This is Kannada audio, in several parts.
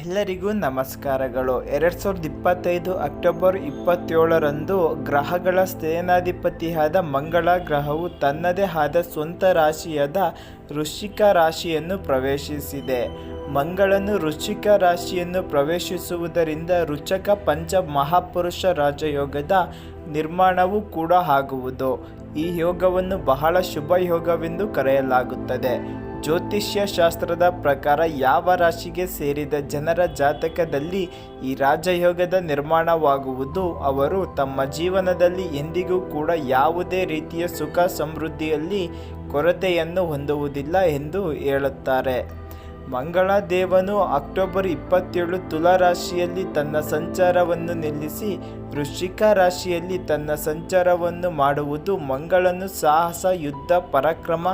ಎಲ್ಲರಿಗೂ ನಮಸ್ಕಾರಗಳು. ಎರಡು ಸಾವಿರದ ಇಪ್ಪತ್ತೈದು ಅಕ್ಟೋಬರ್ ಇಪ್ಪತ್ತೇಳರಂದು ಗ್ರಹಗಳ ಸೇನಾಧಿಪತಿಯಾದ ಮಂಗಳ ಗ್ರಹವು ತನ್ನದೇ ಆದ ಸ್ವಂತ ರಾಶಿಯಾದ ವೃಶ್ಚಿಕ ರಾಶಿಯನ್ನು ಪ್ರವೇಶಿಸಿದೆ. ಮಂಗಳನು ವೃಶ್ಚಿಕ ರಾಶಿಯನ್ನು ಪ್ರವೇಶಿಸುವುದರಿಂದ ರುಚಕ ಪಂಚ ಮಹಾಪುರುಷ ರಾಜಯೋಗದ ನಿರ್ಮಾಣವೂ ಕೂಡ ಆಗುವುದು. ಈ ಯೋಗವನ್ನು ಬಹಳ ಶುಭ ಯೋಗವೆಂದು ಕರೆಯಲಾಗುತ್ತದೆ. ಜ್ಯೋತಿಷ್ಯ ಶಾಸ್ತ್ರದ ಪ್ರಕಾರ ಯಾವ ರಾಶಿಗೆ ಸೇರಿದ ಜನರ ಜಾತಕದಲ್ಲಿ ಈ ರಾಜಯೋಗದ ನಿರ್ಮಾಣವಾಗುವುದು, ಅವರು ತಮ್ಮ ಜೀವನದಲ್ಲಿ ಎಂದಿಗೂ ಕೂಡ ಯಾವುದೇ ರೀತಿಯ ಸುಖ ಸಮೃದ್ಧಿಯಲ್ಲಿ ಕೊರತೆಯನ್ನು ಹೊಂದುವುದಿಲ್ಲ ಎಂದು ಹೇಳುತ್ತಾರೆ. ಮಂಗಳ ದೇವನು ಅಕ್ಟೋಬರ್ ಇಪ್ಪತ್ತೇಳು ತುಲಾ ರಾಶಿಯಲ್ಲಿ ತನ್ನ ಸಂಚಾರವನ್ನು ನಿಲ್ಲಿಸಿ, ವೃಶ್ಚಿಕ ರಾಶಿಯಲ್ಲಿ ತನ್ನ ಸಂಚಾರವನ್ನು ಮಾಡುವುದು ಮಂಗಳನು ಸಾಹಸ, ಯುದ್ಧ, ಪರಾಕ್ರಮ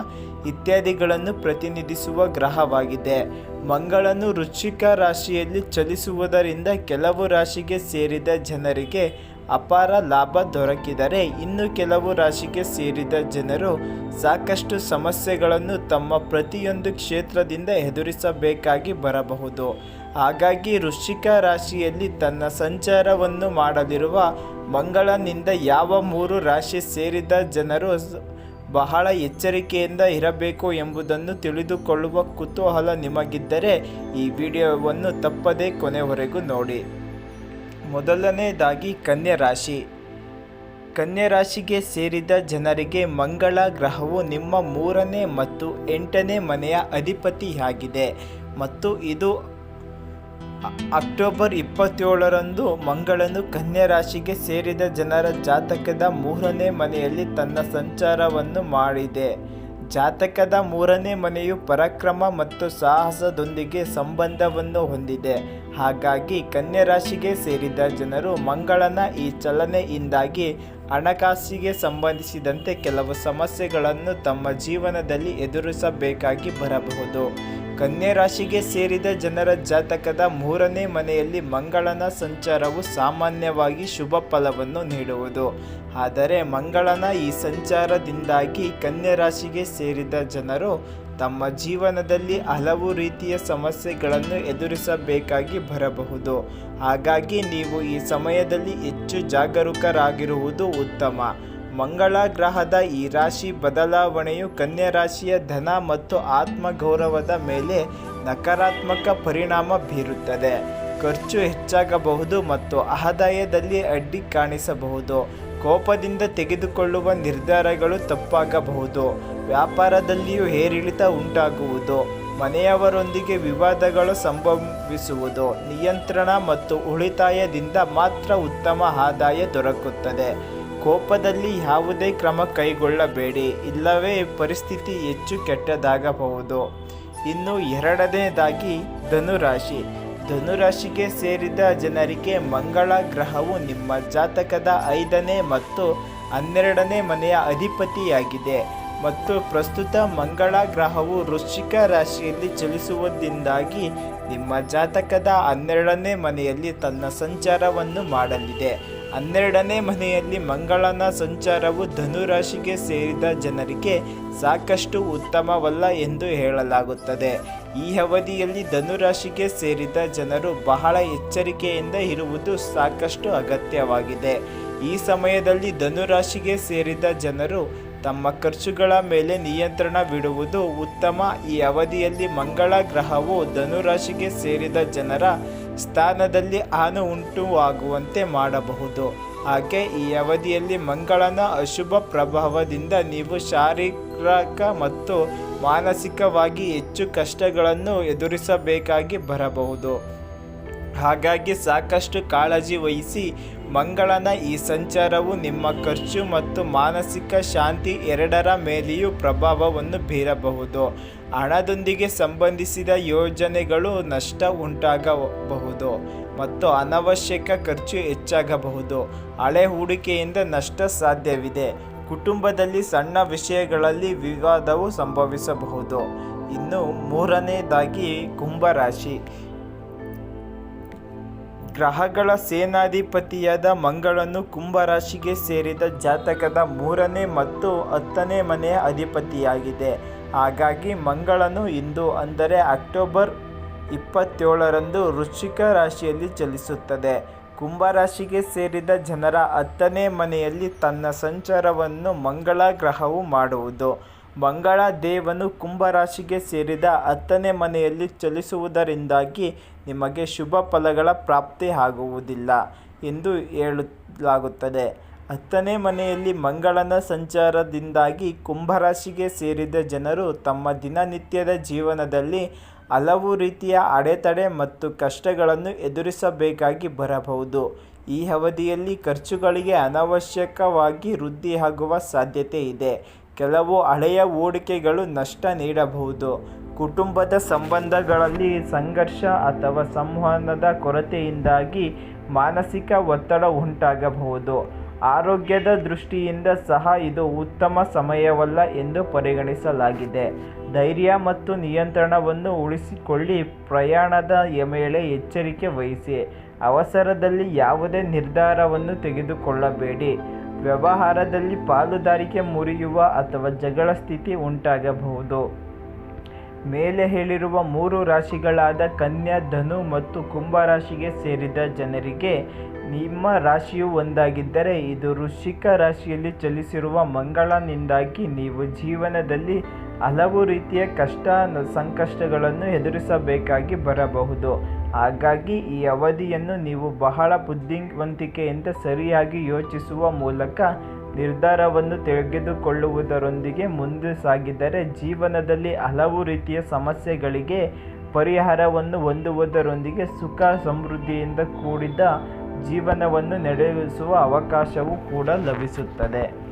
ಇತ್ಯಾದಿಗಳನ್ನು ಪ್ರತಿನಿಧಿಸುವ ಗ್ರಹವಾಗಿದೆ. ಮಂಗಳನು ವೃಶ್ಚಿಕ ರಾಶಿಯಲ್ಲಿ ಚಲಿಸುವುದರಿಂದ ಕೆಲವು ರಾಶಿಗೆ ಸೇರಿದ ಜನರಿಗೆ ಅಪಾರ ಲಾಭ ದೊರಕಿದರೆ ಇನ್ನು ಕೆಲವು ರಾಶಿಗೆ ಸೇರಿದ ಜನರು ಸಾಕಷ್ಟು ಸಮಸ್ಯೆಗಳನ್ನು ತಮ್ಮ ಪ್ರತಿಯೊಂದು ಕ್ಷೇತ್ರದಿಂದ ಎದುರಿಸಬೇಕಾಗಿ ಬರಬಹುದು. ಹಾಗಾಗಿ ವೃಶ್ಚಿಕ ರಾಶಿಯಲ್ಲಿ ತನ್ನ ಸಂಚಾರವನ್ನು ಮಾಡಲಿರುವ ಮಂಗಳನಿಂದ ಯಾವ ಮೂರು ರಾಶಿ ಸೇರಿದ ಜನರು ಬಹಳ ಎಚ್ಚರಿಕೆಯಿಂದ ಇರಬೇಕು ಎಂಬುದನ್ನು ತಿಳಿದುಕೊಳ್ಳುವ ಕುತೂಹಲ ನಿಮಗಿದ್ದರೆ ಈ ವಿಡಿಯೋವನ್ನು ತಪ್ಪದೇ ಕೊನೆವರೆಗೂ ನೋಡಿ. ಮೊದಲನೇದಾಗಿ ಕನ್ಯಾ ರಾಶಿ. ಕನ್ಯಾ ರಾಶಿಗೆ ಸೇರಿದ ಜನರಿಗೆ ಮಂಗಳ ಗ್ರಹವು ನಿಮ್ಮ ಮೂರನೇ ಮತ್ತು ಎಂಟನೇ ಮನೆಯ ಅಧಿಪತಿಯಾಗಿದೆ. ಮತ್ತು ಇದು ಅಕ್ಟೋಬರ್ ಇಪ್ಪತ್ತೇಳರಂದು ಮಂಗಳನು ಕನ್ಯಾ ರಾಶಿಗೆ ಸೇರಿದ ಜನರ ಜಾತಕದ ಮೂರನೇ ಮನೆಯಲ್ಲಿ ತನ್ನ ಸಂಚಾರವನ್ನು ಮಾಡಿದೆ. ಜಾತಕದ ಮೂರನೇ ಮನೆಯು ಪರಾಕ್ರಮ ಮತ್ತು ಸಾಹಸದೊಂದಿಗೆ ಸಂಬಂಧವನ್ನು ಹೊಂದಿದೆ. ಹಾಗಾಗಿ ಕನ್ಯಾ ರಾಶಿಗೆ ಸೇರಿದ ಜನರು ಮಂಗಳನ ಈ ಚಲನೆಯಿಂದಾಗಿ ಹಣಕಾಸಿಗೆ ಸಂಬಂಧಿಸಿದಂತೆ ಕೆಲವು ಸಮಸ್ಯೆಗಳನ್ನು ತಮ್ಮ ಜೀವನದಲ್ಲಿ ಎದುರಿಸಬೇಕಾಗಿ ಬರಬಹುದು. ಕನ್ಯಾ ರಾಶಿಗೆ ಸೇರಿದ ಜನರ ಜಾತಕದ ಮೂರನೇ ಮನೆಯಲ್ಲಿ ಮಂಗಳನ ಸಂಚಾರವು ಸಾಮಾನ್ಯವಾಗಿ ಶುಭ ಫಲವನ್ನು ನೀಡುವುದು. ಆದರೆ ಮಂಗಳನ ಈ ಸಂಚಾರದಿಂದಾಗಿ ಕನ್ಯೆ ರಾಶಿಗೆ ಸೇರಿದ ಜನರು ತಮ್ಮ ಜೀವನದಲ್ಲಿ ಹಲವು ರೀತಿಯ ಸಮಸ್ಯೆಗಳನ್ನು ಎದುರಿಸಬೇಕಾಗಿ ಬರಬಹುದು. ಹಾಗಾಗಿ ನೀವು ಈ ಸಮಯದಲ್ಲಿ ಹೆಚ್ಚು ಜಾಗರೂಕರಾಗಿರುವುದು ಉತ್ತಮ. ಮಂಗಳ ಗ್ರಹದ ಈ ರಾಶಿ ಬದಲಾವಣೆಯು ಕನ್ಯಾ ರಾಶಿಯ ಧನ ಮತ್ತು ಆತ್ಮಗೌರವದ ಮೇಲೆ ನಕಾರಾತ್ಮಕ ಪರಿಣಾಮ ಬೀರುತ್ತದೆ. ಖರ್ಚು ಹೆಚ್ಚಾಗಬಹುದು ಮತ್ತು ಆದಾಯದಲ್ಲಿ ಅಡ್ಡಿ ಕಾಣಿಸಬಹುದು. ಕೋಪದಿಂದ ತೆಗೆದುಕೊಳ್ಳುವ ನಿರ್ಧಾರಗಳು ತಪ್ಪಾಗಬಹುದು. ವ್ಯಾಪಾರದಲ್ಲಿಯೂ ಏರಿಳಿತ ಉಂಟಾಗುವುದು. ಮನೆಯವರೊಂದಿಗೆ ವಿವಾದಗಳು ಸಂಭವಿಸುವುದು. ನಿಯಂತ್ರಣ ಮತ್ತು ಉಳಿತಾಯದಿಂದ ಮಾತ್ರ ಉತ್ತಮ ಆದಾಯ ದೊರಕುತ್ತದೆ. ಕೋಪದಲ್ಲಿ ಯಾವುದೇ ಕ್ರಮ ಕೈಗೊಳ್ಳಬೇಡಿ. ಇಲ್ಲವೇ ಪರಿಸ್ಥಿತಿ ಹೆಚ್ಚು ಕೆಟ್ಟದಾಗಬಹುದು. ಇನ್ನು ಎರಡನೇದಾಗಿ ಧನುರಾಶಿ. ಧನುರಾಶಿಗೆ ಸೇರಿದ ಜನರಿಗೆ ಮಂಗಳ ಗ್ರಹವು ನಿಮ್ಮ ಜಾತಕದ ಐದನೇ ಮತ್ತು ಹನ್ನೆರಡನೇ ಮನೆಯ ಅಧಿಪತಿಯಾಗಿದೆ. ಮತ್ತು ಪ್ರಸ್ತುತ ಮಂಗಳ ಗ್ರಹವು ವೃಶ್ಚಿಕ ರಾಶಿಯಲ್ಲಿ ಚಲಿಸುವುದರಿಂದಾಗಿ ನಿಮ್ಮ ಜಾತಕದ ಹನ್ನೆರಡನೇ ಮನೆಯಲ್ಲಿ ತನ್ನ ಸಂಚಾರವನ್ನು ಮಾಡಲಿದೆ. ಹನ್ನೆರಡನೇ ಮನೆಯಲ್ಲಿ ಮಂಗಳನ ಸಂಚಾರವು ಧನುರಾಶಿಗೆ ಸೇರಿದ ಜನರಿಗೆ ಸಾಕಷ್ಟು ಉತ್ತಮವಲ್ಲ ಎಂದು ಹೇಳಲಾಗುತ್ತದೆ. ಈ ಅವಧಿಯಲ್ಲಿ ಧನುರಾಶಿಗೆ ಸೇರಿದ ಜನರು ಬಹಳ ಎಚ್ಚರಿಕೆಯಿಂದ ಇರುವುದು ಸಾಕಷ್ಟು ಅಗತ್ಯವಾಗಿದೆ. ಈ ಸಮಯದಲ್ಲಿ ಧನುರಾಶಿಗೆ ಸೇರಿದ ಜನರು ತಮ್ಮ ಖರ್ಚುಗಳ ಮೇಲೆ ನಿಯಂತ್ರಣ ಬಿಡುವುದು ಉತ್ತಮ. ಈ ಅವಧಿಯಲ್ಲಿ ಮಂಗಳ ಗ್ರಹವು ಧನುರಾಶಿಗೆ ಸೇರಿದ ಜನರ ಸ್ಥಾನದಲ್ಲಿ ಹಾನು ಉಂಟುವಾಗುವಂತೆ ಮಾಡಬಹುದು. ಹಾಗೆ ಈ ಅವಧಿಯಲ್ಲಿ ಮಂಗಳನ ಅಶುಭ ಪ್ರಭಾವದಿಂದ ನೀವು ಶಾರೀರಿಕ ಮತ್ತು ಮಾನಸಿಕವಾಗಿ ಹೆಚ್ಚು ಕಷ್ಟಗಳನ್ನು ಎದುರಿಸಬೇಕಾಗಿ ಬರಬಹುದು. ಹಾಗಾಗಿ ಸಾಕಷ್ಟು ಕಾಳಜಿ ವಹಿಸಿ ಮಂಗಳನ ಈ ಸಂಚಾರವು ನಿಮ್ಮ ಖರ್ಚು ಮತ್ತು ಮಾನಸಿಕ ಶಾಂತಿ ಎರಡರ ಮೇಲೆಯೂ ಪ್ರಭಾವವನ್ನು ಬೀರಬಹುದು. ಹಣದೊಂದಿಗೆ ಸಂಬಂಧಿಸಿದ ಯೋಜನೆಗಳು ನಷ್ಟ ಉಂಟಾಗಬಹುದು ಮತ್ತು ಅನವಶ್ಯಕ ಖರ್ಚು ಹೆಚ್ಚಾಗಬಹುದು. ಹಳೆ ಹೂಡಿಕೆಯಿಂದ ನಷ್ಟ ಸಾಧ್ಯವಿದೆ. ಕುಟುಂಬದಲ್ಲಿ ಸಣ್ಣ ವಿಷಯಗಳಲ್ಲಿ ವಿವಾದವು ಸಂಭವಿಸಬಹುದು. ಇನ್ನು ಮೂರನೇದಾಗಿ ಕುಂಭರಾಶಿ. ಗ್ರಹಗಳ ಸೇನಾಧಿಪತಿಯಾದ ಮಂಗಳನು ಕುಂಭರಾಶಿಗೆ ಸೇರಿದ ಜಾತಕದ ಮೂರನೇ ಮತ್ತು ಹತ್ತನೇ ಮನೆಯ ಅಧಿಪತಿಯಾಗಿದೆ. ಹಾಗಾಗಿ ಮಂಗಳನು ಇಂದು ಅಂದರೆ ಅಕ್ಟೋಬರ್ ಇಪ್ಪತ್ತೇಳರಂದು ವೃಶ್ಚಿಕ ರಾಶಿಯಲ್ಲಿ ಚಲಿಸುತ್ತದೆ. ಕುಂಭರಾಶಿಗೆ ಸೇರಿದ ಜನರ ಹತ್ತನೇ ಮನೆಯಲ್ಲಿ ತನ್ನ ಸಂಚಾರವನ್ನು ಮಂಗಳ ಗ್ರಹವು ಮಾಡುವುದು. ಮಂಗಳ ದೇವನು ಕುಂಭರಾಶಿಗೆ ಸೇರಿದ ಹತ್ತನೇ ಮನೆಯಲ್ಲಿ ಚಲಿಸುವುದರಿಂದಾಗಿ ನಿಮಗೆ ಶುಭ ಫಲಗಳ ಪ್ರಾಪ್ತಿ ಆಗುವುದಿಲ್ಲ ಎಂದು ಹೇಳಲಾಗುತ್ತದೆ. ಹತ್ತನೇ ಮನೆಯಲ್ಲಿ ಮಂಗಳನ ಸಂಚಾರದಿಂದಾಗಿ ಕುಂಭರಾಶಿಗೆ ಸೇರಿದ ಜನರು ತಮ್ಮ ದಿನನಿತ್ಯದ ಜೀವನದಲ್ಲಿ ಹಲವು ರೀತಿಯ ಅಡೆತಡೆ ಮತ್ತು ಕಷ್ಟಗಳನ್ನು ಎದುರಿಸಬೇಕಾಗಿ ಬರಬಹುದು. ಈ ಅವಧಿಯಲ್ಲಿ ಖರ್ಚುಗಳಿಗೆ ಅನವಶ್ಯಕವಾಗಿ ವೃದ್ಧಿಯಾಗುವ ಸಾಧ್ಯತೆ ಇದೆ. ಕೆಲವು ಹಳೆಯ ಹೂಡಿಕೆಗಳು ನಷ್ಟ ನೀಡಬಹುದು. ಕುಟುಂಬದ ಸಂಬಂಧಗಳಲ್ಲಿ ಸಂಘರ್ಷ ಅಥವಾ ಸಂವಹನದ ಕೊರತೆಯಿಂದಾಗಿ ಮಾನಸಿಕ ಒತ್ತಡ ಉಂಟಾಗಬಹುದು. ಆರೋಗ್ಯದ ದೃಷ್ಟಿಯಿಂದ ಸಹ ಇದು ಉತ್ತಮ ಸಮಯವಲ್ಲ ಎಂದು ಪರಿಗಣಿಸಲಾಗಿದೆ. ಧೈರ್ಯ ಮತ್ತು ನಿಯಂತ್ರಣವನ್ನು ಉಳಿಸಿಕೊಳ್ಳಿ, ಪ್ರಯಾಣದ ಮೇಲೆ ಎಚ್ಚರಿಕೆ ವಹಿಸಿ. ಅವಸರದಲ್ಲಿ ಯಾವುದೇ ನಿರ್ಧಾರವನ್ನು ತೆಗೆದುಕೊಳ್ಳಬೇಡಿ. ವ್ಯವಹಾರದಲ್ಲಿ ಪಾಲುದಾರಿಕೆ ಮುರಿಯುವ ಅಥವಾ ಜಗಳ ಸ್ಥಿತಿ ಉಂಟಾಗಬಹುದು. ಮೇಲೆ ಹೇಳಿರುವ ಮೂರು ರಾಶಿಗಳಾದ ಕನ್ಯಾ, ಧನು ಮತ್ತು ಕುಂಭ ರಾಶಿಗೆ ಸೇರಿದ ಜನರಿಗೆ ನಿಮ್ಮ ರಾಶಿಯು ಒಂದಾಗಿದ್ದರೆ ಇದು ವೃಶ್ಚಿಕ ರಾಶಿಯಲ್ಲಿ ಚಲಿಸಿರುವ ಮಂಗಳನಿಂದಾಗಿ ನೀವು ಜೀವನದಲ್ಲಿ ಹಲವು ರೀತಿಯ ಕಷ್ಟ ಸಂಕಷ್ಟಗಳನ್ನು ಎದುರಿಸಬೇಕಾಗಿ ಬರಬಹುದು. ಹಾಗಾಗಿ ಈ ಅವಧಿಯನ್ನು ನೀವು ಬಹಳ ಬುದ್ಧಿವಂತಿಕೆಯಿಂದ ಸರಿಯಾಗಿ ಯೋಚಿಸುವ ಮೂಲಕ ನಿರ್ಧಾರವನ್ನು ತೆಗೆದುಕೊಳ್ಳುವುದರೊಂದಿಗೆ ಮುಂದೆ ಸಾಗಿದರೆ ಜೀವನದಲ್ಲಿ ಹಲವು ರೀತಿಯ ಸಮಸ್ಯೆಗಳಿಗೆ ಪರಿಹಾರವನ್ನು ಹೊಂದುವುದರೊಂದಿಗೆ ಸುಖ ಸಮೃದ್ಧಿಯಿಂದ ಕೂಡಿದ ಜೀವನವನ್ನು ನಡೆಸುವ ಅವಕಾಶವೂ ಕೂಡ ಲಭಿಸುತ್ತದೆ.